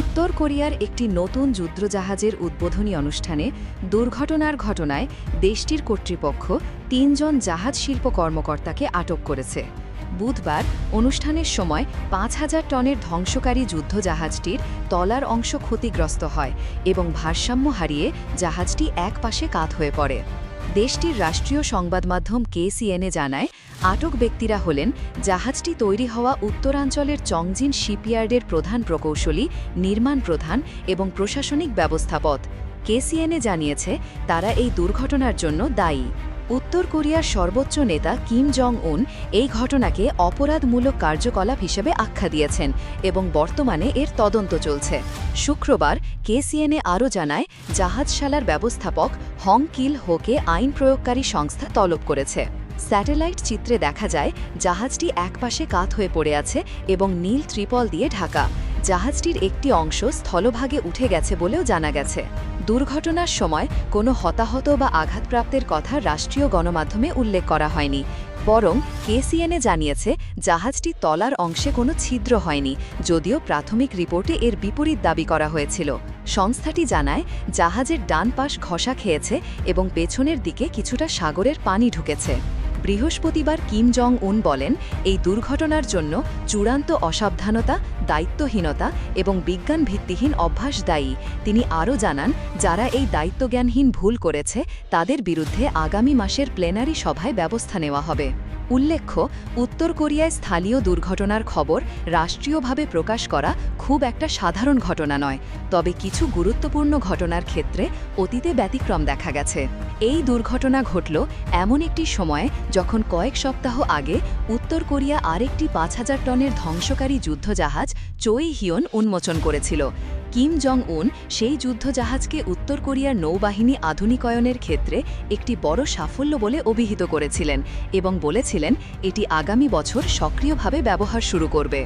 উত্তর কোরিয়ার একটি নতুন যুদ্ধজাহাজের উদ্বোধনী অনুষ্ঠানে দুর্ঘটনার ঘটনায় দেশটির কর্তৃপক্ষ তিনজন জাহাজ শিল্প কর্মকর্তাকে আটক করেছে। বুধবার অনুষ্ঠানের সময় পাঁচ হাজার টনের ধ্বংসকারী যুদ্ধজাহাজটির তলার অংশ ক্ষতিগ্রস্ত হয় এবং ভারসাম্য হারিয়ে জাহাজটি এক পাশে কাত হয়ে পড়ে। দেশটির রাষ্ট্রীয় সংবাদ মাধ্যম কেসিএনএ জানায়, আটক ব্যক্তিরা হলেন জাহাজটি তৈরি হওয়া উত্তরাঞ্চলের চংজিন শিপইয়ার্ডের প্রধান প্রকৌশলী, নির্মাণ প্রধান এবং প্রশাসনিক ব্যবস্থাপথ কেসিএনএ জানিয়েছে, তারা এই দুর্ঘটনার জন্য দায়ী। উত্তর কোরিয়ার সর্বোচ্চ নেতা কিম জং উন এই ঘটনাকে অপরাধমূলক কার্যকলাপ হিসেবে আখ্যা দিয়েছেন এবং বর্তমানে এর তদন্ত চলছে। শুক্রবার কেসিএনএ আরও জানায়, জাহাজশালার ব্যবস্থাপক হং কিল হোকে আইন প্রয়োগকারী সংস্থা তলব করেছে। স্যাটেলাইট চিত্রে দেখা যায়, জাহাজটি একপাশে কাত হয়ে পড়ে আছে এবং নীল ত্রিপল দিয়ে ঢাকা। জাহাজটির একটি অংশ স্থলভাগে উঠে গেছে বলেও জানা গেছে। দুর্ঘটনার সময় কোনো হতাহত বা আঘাতপ্রাপ্তের কথা রাষ্ট্রীয় গণমাধ্যমে উল্লেখ করা হয়নি। বরং কেসিএনএ জানিয়েছে, জাহাজটি তলার অংশে কোনো ছিদ্র হয়নি, যদিও প্রাথমিক রিপোর্টে এর বিপরীত দাবি করা হয়েছিল। সংস্থাটি জানায়, জাহাজের ডান পাশ ঘষা খেয়েছে এবং পেছনের দিকে কিছুটা সাগরের পানি ঢুকেছে। বৃহস্পতিবার কিম জং উন বলেন, এই দুর্ঘটনার জন্য চূড়ান্ত অসাবধানতা, দায়িত্বহীনতা এবং বিজ্ঞান ভিত্তিহীন অভ্যাস দায়ী। তিনি আরও জানান, যারা এই দায়িত্বজ্ঞানহীন ভুল করেছে, তাদের বিরুদ্ধে আগামী মাসের প্লেনারি সভায় ব্যবস্থা নেওয়া হবে। উল্লেখ্য, উত্তর কোরিয়ায় স্থানীয় দুর্ঘটনার খবর রাষ্ট্রীয়ভাবে প্রকাশ করা খুব একটা সাধারণ ঘটনা নয়, তবে কিছু গুরুত্বপূর্ণ ঘটনার ক্ষেত্রে অতীতে ব্যতিক্রম দেখা গেছে। এই দুর্ঘটনা ঘটল এমন একটি সময়ে যখন কয়েক সপ্তাহ আগে উত্তর কোরিয়া আরেকটি পাঁচ হাজার টনের ধ্বংসকারী যুদ্ধজাহাজ চৈ হিয়ন উন্মোচন করেছিল। কিম জং উন সেই যুদ্ধজাহাজকে উত্তর কোরিয়ার নৌবাহিনী আধুনিকায়নের ক্ষেত্রে একটি বড় সাফল্য বলে অভিহিত করেছিলেন এবং বলেছিলেন, এটি আগামী বছর সক্রিয়ভাবে ব্যবহার শুরু করবে।